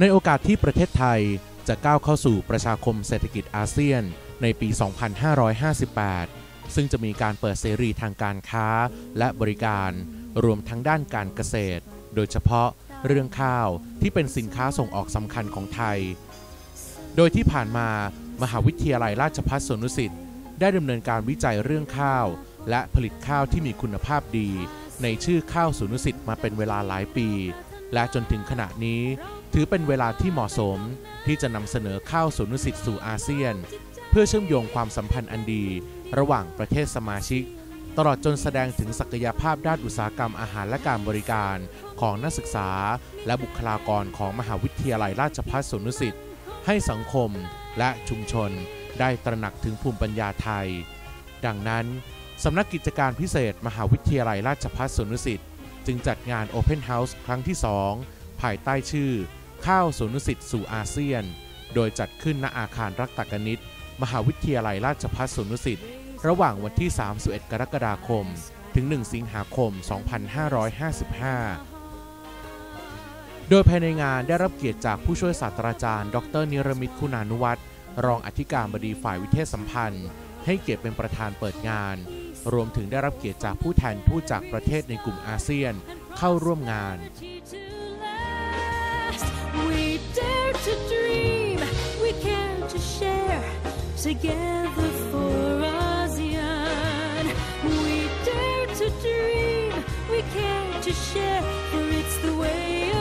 ในโอกาสที่ประเทศไทยจะก้าวเข้าสู่ประชาคมเศรษฐกิจอาเซียนในปี 2558 ซึ่งจะมีการเปิดเสรีทางการค้าและบริการ รวมทั้งด้านการเกษตร โดยเฉพาะเรื่องข้าวที่เป็นสินค้าส่งออกสำคัญของไทย โดยที่ผ่านมามหาวิทยาลัยราชภัฏสนุสิตได้ดำเนินการวิจัยเรื่องข้าว และผลิตข้าวที่มีคุณภาพดี ในชื่อข้าวสนุสิตมาเป็นเวลาหลายปี และจนถึงขณะนี้ ถือเป็นเวลาที่เหมาะสมที่จะนำเสนอข้าวสวนดุสิตสู่อาเซียน เพื่อเชื่อมโยงความสัมพันธ์อันดี ระหว่างประเทศสมาชิก ตลอดจนแสดงถึงศักยภาพด้านอุตสาหกรรมอาหารและการบริการของนักศึกษา และบุคลากรของมหาวิทยาลัยราชภัฏสนุสิตให้สังคมและชุมชนได้ตระหนักถึงภูมิปัญญาไทย ดังนั้นสำนักกิจการพิเศษ มหาวิทยาลัยราชภัฏสนุสิต จึงจัดงาน Open House ครั้งที่ 2 ภายใต้ชื่อ ข้าวสนุสิตสู่อาเซียน โดยจัดขึ้นณอาคารรักตากนิตมหาวิทยาลัยราชภัฏสนุสิตระหว่างวันที่ 31 กรกฎาคม ถึง 1 สิงหาคม 2555โดยภายในงานได้รับเกียรติจากผู้ช่วยศาสตราจารย์ ดรนิรมิตคุณานุวัตรรองอธิการบดีฝ่ายวิเทศสัมพันธ์ ให้เกียรติเป็นประธานเปิดงาน รวมถึงได้รับเกียรติจากผู้แทนทูตจากประเทศในกลุ่มอาเซียนเข้าร่วมงาน We dare to dream, we care to share together for ASEAN. We dare to dream, we care to share, for it's the way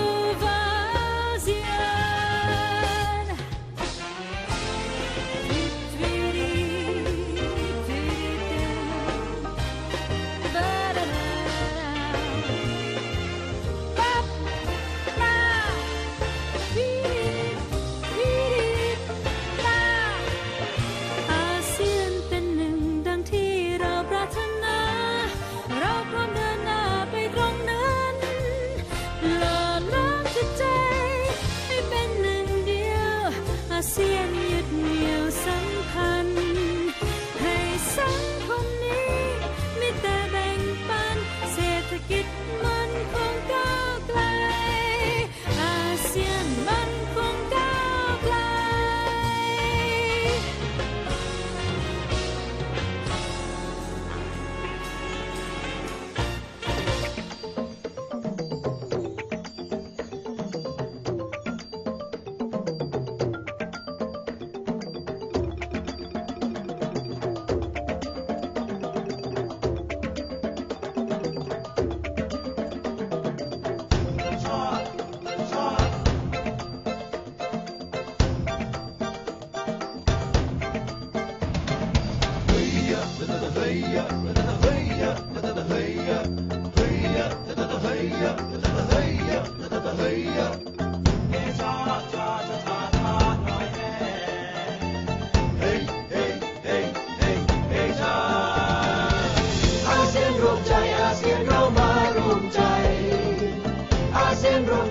เศ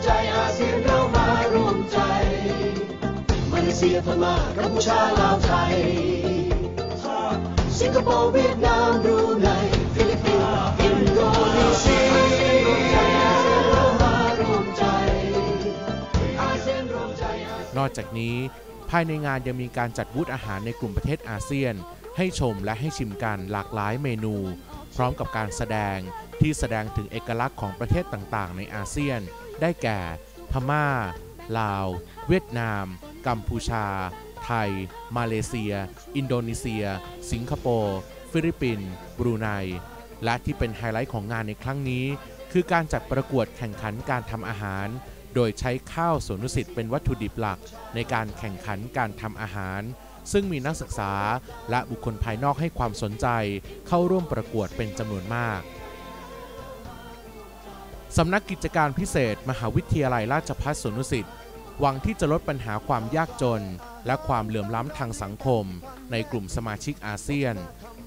ใจอาเซียนเรามาร่วมใจมาเลเซียพม่ากัมพูชาลาวไทย สิงคโปร์เวียดนามรูไนฟิลิปปินส์อินโดนีเซียอาเซียนรวมใจอาเซียนเรามารวมใจอาเซียนรวมใจนอกจากนี้ภายในงานยังมีการจัดบูธอาหารในกลุ่มประเทศอาเซียน ให้ชมและให้ชิมกันหลากหลายเมนู พร้อมกับการแสดงที่แสดงถึงเอกลักษณ์ของประเทศต่างๆ ในอาเซียน ได้แก่ พม่า ลาว เวียดนาม กัมพูชา ไทย มาเลเซีย อินโดนีเซีย สิงคโปร์ ฟิลิปปินส์ บรูไน และที่เป็นไฮไลท์ของงานในครั้งนี้ คือการจัดประกวดแข่งขันการทำอาหาร โดยใช้ข้าวสวนุสิตเป็นวัตถุดิบหลัก ในการแข่งขันการทำอาหารซึ่งมีนักศึกษาและบุคคลภายนอกให้ความสนใจเข้าร่วมประกวดเป็นจำนวนมาก สำนักกิจการพิเศษ มหาวิทยาลัยราชภัฏสวนดุสิตหวังที่จะลดปัญหาความยากจน และความเหลื่อมล้ำทางสังคม ในกลุ่มสมาชิกอาเซียน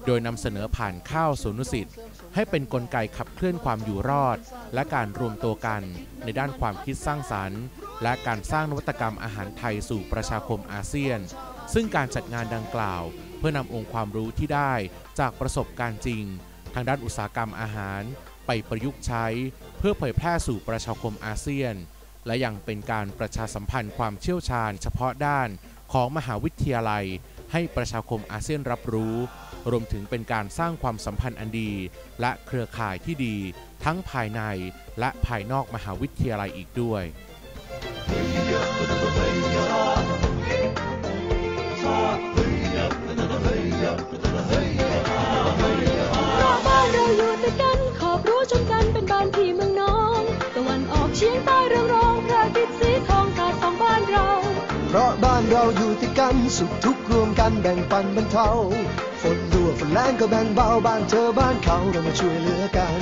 โดยนำเสนอผ่านข้าวสวนดุสิตให้เป็นนกลไกขับเคลื่อนความอยู่รอด และการรวมตัวกัน ในด้านความคิดสร้างสรรค์ และการสร้างนวัตกรรมอาหารไทยสู่ประชาคมอาเซียน ซึ่งการจัดงานดังกล่าว เพื่อนำองค์ความรู้ที่ได้จากประสบการณ์จริง ทางด้านอุตสาหกรรมอาหาร ไปประยุกต์ใช้ เพื่อเผยแพร่สู่ประชาคมอาเซียน และยังเป็นการประชาสัมพันธ์ความเชี่ยวชาญ เฉพาะด้านของมหาวิทยาลัย ให้ประชาคมอาเซียนรับรู้ รวมถึงเป็นการสร้างความสัมพันธ์อันดี และเครือข่ายที่ดี ทั้งภายในและภายนอกมหาวิทยาลัยอีกด้วย ราะบ้านเราอยู่ติดกันสุขทุกข์รวมกันแบ่งปันบรรเทาฝนรั่วฝนแรงก็แบ่งเบาบ้านเธอบ้านเขาเรามาช่วยเหลือกัน